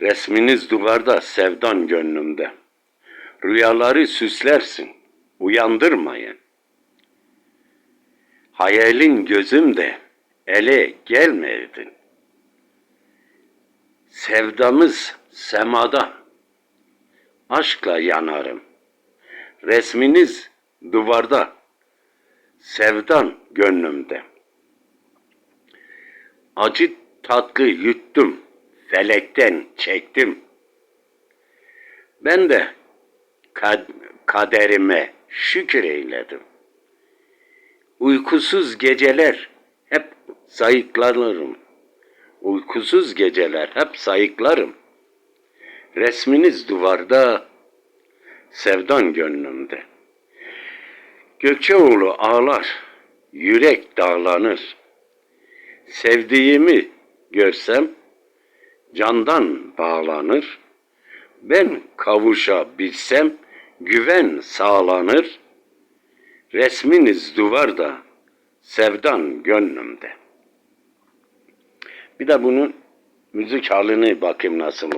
Resminiz duvarda, sevdan gönlümde. Rüyaları süslersin, uyandırmayın. Hayalin gözümde, ele gelmedin. Sevdamız semada, aşkla yanarım. Resminiz duvarda, sevdan gönlümde. Acı tatlı yuttum, felekten çektim. Ben de kad- kaderime şükür eyledim. Uykusuz geceler hep sayıklanırım. Uykusuz geceler hep sayıklarım. Resminiz duvarda, sevdan gönlümde. Gökçeoğlu ağlar, yürek dağlanır. Sevdiğimi görsem candan bağlanır. Ben kavuşabilsem güven sağlanır. Resminiz duvarda, sevdan gönlümde. Bir de bunun müzik halini bakayım nasıl